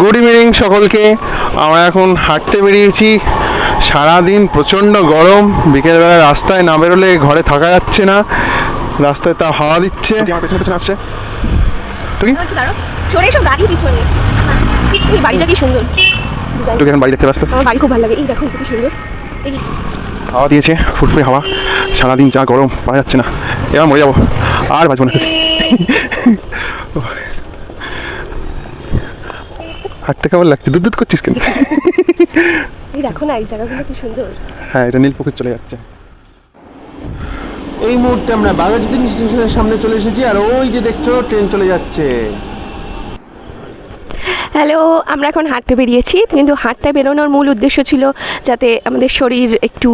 Good evening সকলকে। আমরা এখন হাঁটতে বেরিয়েছি। সারাদিন প্রচণ্ড গরম। বিকেলবেলা রাস্তায় না বেরোলে ঘরে থাকা যাচ্ছে না। রাস্তায় তা হাওয়া দিচ্ছে। আমার পেছনে পেছনে আসছে। তুই? চলে এসো গাড়ি পিছনে। বাড়িটা কি সুন্দর। তুই এখন বাড়ি দেখতে ব্যস্ত। আমার বাড়ি খুব ভালো লাগে। এই দেখো কি সুন্দর। হাওয়া দিয়েছে ফুটফুটে হাওয়া। সারাদিন যা গরম পাওয়া যাচ্ছে না। এবার মরে যাব। আর বাঁচবো না। হাঁটতে কেমন লাগছে? দুধ দুধ করছিস কেন? এই দেখো না এই জায়গাগুলো কি সুন্দর। হ্যাঁ এটা নীল পুকুর চলে যাচ্ছে। এই মুহূর্তে আমরা বাঘাযতীন স্টেশনের সামনে চলে এসেছি আর ওই যে দেখছ ট্রেন চলে যাচ্ছে। হ্যালো আমরা এখন হাঁটতে বেরিয়েছি, কিন্তু হাঁটতে বেরোনোর মূল উদ্দেশ্য ছিল যাতে আমাদের শরীর একটু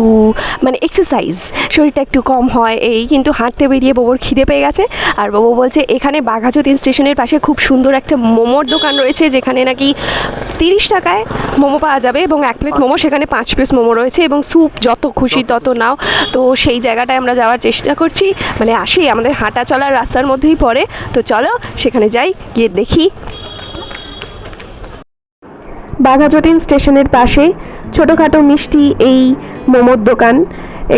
মানে এক্সারসাইজ শরীরটা একটু কম হয় এই, কিন্তু হাঁটতে বেরিয়ে বউর খিদে পেয়ে গেছে। আর বাবু বলছে, এখানে বাঘাযতীন স্টেশনের পাশে খুব সুন্দর একটা মোমোর দোকান রয়েছে, যেখানে নাকি তিরিশ টাকায় মোমো পাওয়া যাবে এবং এক প্লেট মোমো, সেখানে পাঁচ পিস মোমো রয়েছে এবং স্যুপ যত খুশি তত নাও। তো সেই জায়গাটায় আমরা যাওয়ার চেষ্টা করছি। মানে আসি, আমাদের হাঁটা চলার রাস্তার মধ্যেই পড়ে। তো চলো, সেখানে যাই, গিয়ে দেখি। বাঘাযতীন স্টেশনের পাশে ছোটোখাটো মিষ্টি এই মোমোর দোকান।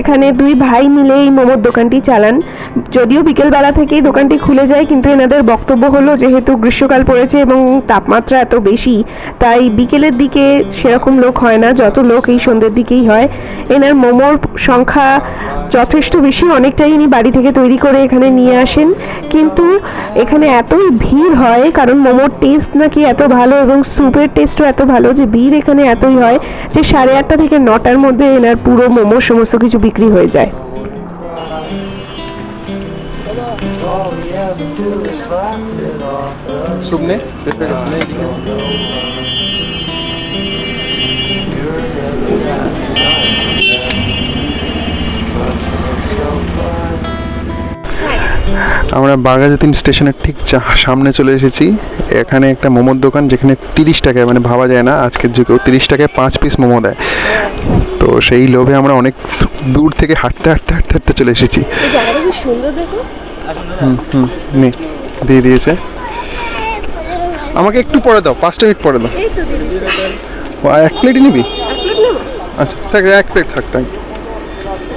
এখানে দুই ভাই মিলে এই মোমোর দোকানটি চালান। যদিও বিকেলবেলা থেকেই দোকানটি খুলে যায়, কিন্তু এনাদের বক্তব্য হলো যেহেতু গ্রীষ্মকাল পড়েছে এবং তাপমাত্রা এত বেশি, তাই বিকেলের দিকে সেরকম লোক হয় না। যত লোক এই সন্ধ্যের দিকেই হয়, এনার মোমোর সংখ্যা যথেষ্ট বেশি অনেকটাই ইনি বাড়ি থেকে তৈরি করে এখানে নিয়ে আসেন। কিন্তু এখানে এতই ভিড় হয় কারণ মোমোর টেস্ট নাকি এত ভালো এবং স্যুপের টেস্টও এত ভালো যে ভিড় এখানে এতই হয় যে সাড়ে আটটা থেকে নটার মধ্যে এনার পুরো মোমো সমস্ত কিছু বিক্রি হয়ে যায়। আমরা বাঘাযতীন স্টেশনের ঠিক সামনে চলে এসেছি। এখানে একটা মোমোর দোকান যেখানে তিরিশ টাকায় মানে ভাবা যায় না আজকের যুগেও তিরিশ টাকায় পাঁচ পিস মোমো দেয়। তো সেই লোভে আমরা অনেক দূর থেকে হাঁটতে হাঁটতে হাঁটতে হাঁটতে চলে এসেছি। হুম হুম নে দিয়ে দিয়েছে। আমাকে একটু পরে দাও পাঁচটা মিনিট পরে দাও। এক প্লেটই নেব? আচ্ছা থাক এক প্লেট থাক থাক।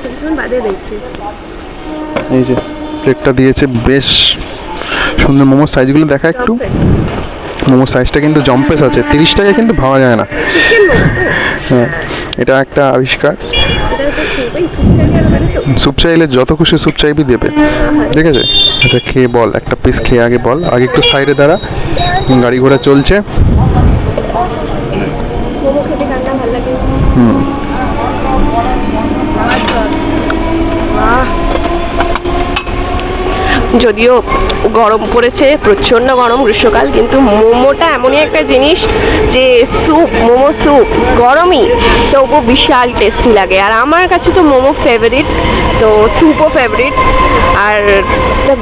কিছুক্ষণ বাদে দেখছি। এই যে প্লেটটা দিয়েছে বেশ সুন্দর মোমোর সাইজগুলো দেখা একটু। মোমোর সাইজটা কিন্তু জম্পেস আছে তিরিশ টাকায় কিন্তু ভাবা যায় না। হ্যাঁ এটা একটা আবিষ্কার। স্যুপ চাইলে স্যুপ যত খুশি স্যুপ চাইবি দেবে। ঠিক আছে? এটা খেয়ে বল একটা পিস খেয়ে আগে বল। আগে একটু সাইডে দাঁড়া। গাড়ি ঘোড়া চলছে মোমো খেতে কার না ভালো লাগে হুম যদিও গরম পড়েছে, প্রচণ্ড গরম গ্রীষ্মকাল, কিন্তু মোমোটা এমনই একটা জিনিস যে স্যুপ মোমো স্যুপ গরমই তবু বিশাল টেস্টি লাগে। আর আমার কাছে তো মোমো ফেভারিট তো স্যুপও ফেভারিট আর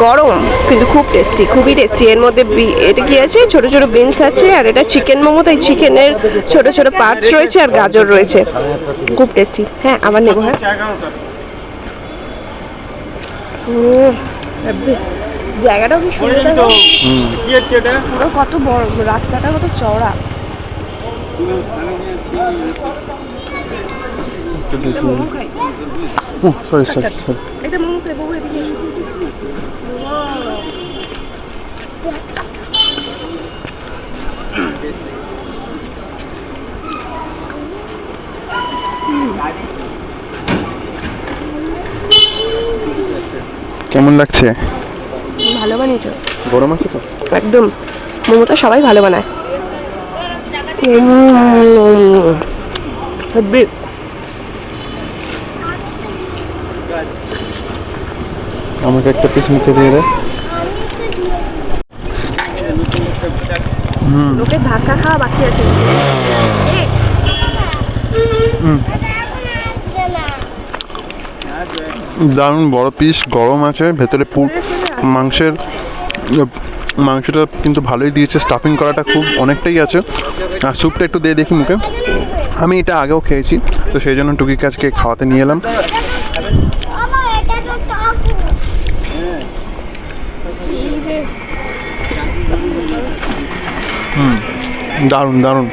গরম, কিন্তু খুব টেস্টি খুবই টেস্টি এর মধ্যে এটা কি আছে? ছোট ছোট বিনস আছে, আর এটা চিকেন মোমো, তাই চিকেনের ছোট ছোট পার্টস রয়েছে, আর গাজর রয়েছে। খুব টেস্টি হ্যাঁ আবার নেব হ্যাঁ। জায়গাটাও কি সুন্দর পুরো কত বড় রাস্তাটা কত চওড়া। মোমো খাই সরি সরি এটা মোমো খাই বাবু এদিকে এসো। কেমন লাগছে? ভালো বানিয়েছো? গরম আছে তো? একদম। মোমোটা সবাই ভালো বানায়। আমাকে একটা পিস মুখে দিয়ে দে। হুম লোকের ধাক্কা খাওয়া বাকি আছে। হুম। দারুণ বড় পিস গরম আছে, ভেতরে পুর মাংসের মাংসটা কিন্তু ভালোই দিয়েছে স্টাফিং করাটা খুব অনেকটাই আছে। আর স্যুপটা একটু দিয়ে দেখি মুখে। আমি এটা আগেও খেয়েছি, তো সেই জন্য টুকিকে আজকে খাওয়াতে নিয়ে এলাম। হুম, দারুণ দারুণ।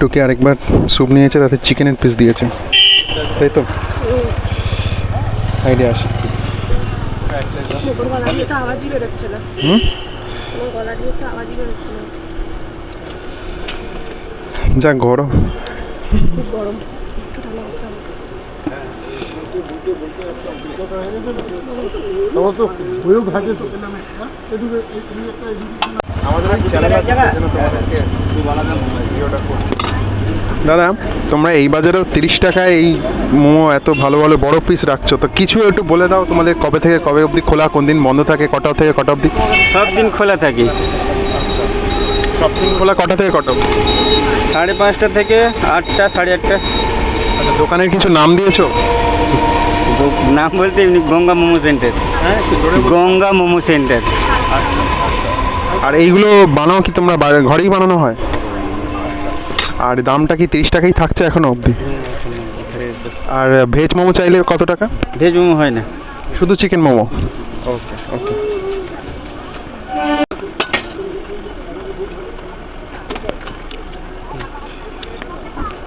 টুকে আরেকবার স্যুপ নিয়েছে, তাতে চিকেনের পিস দিয়েছে। তাই তো? সাইডে আসি। যা গরম গরম। দাদা তোমরা এই বাজারেও তিরিশ টাকায় এই মোমো এত ভালো ভালো বড় পিস রাখছো। তো কিছু একটু বলে দাও তোমাদের কবে থেকে কবে অবধি খোলা কোন দিন বন্ধ থাকে কটা থেকে কটা অবধি? সব দিন খোলা থাকে। সব দিন খোলা কটা থেকে কটা অবধি? সাড়ে পাঁচটা থেকে আটটা সাড়ে আটটা। আচ্ছা দোকানের কিছু নাম দিয়েছ? গো- নাম বলতে এমনি গঙ্গা মোমো সেন্টার। হ্যাঁ। গঙ্গা মোমো সেন্টার। আর এইগুলো বানাও কি তোমরা বা- ঘরেই বানানো হয়? আর দামটা কি তিরিশ টাকাই থাকছে এখনও অবধি? আর ভেজ মোমো চাইলে কত টাকা? ভেজ মোমো হয় না। শুধু চিকেন মোমো? ওকে ওকে।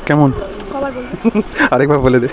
কেমন? আরেকবার বলে দে।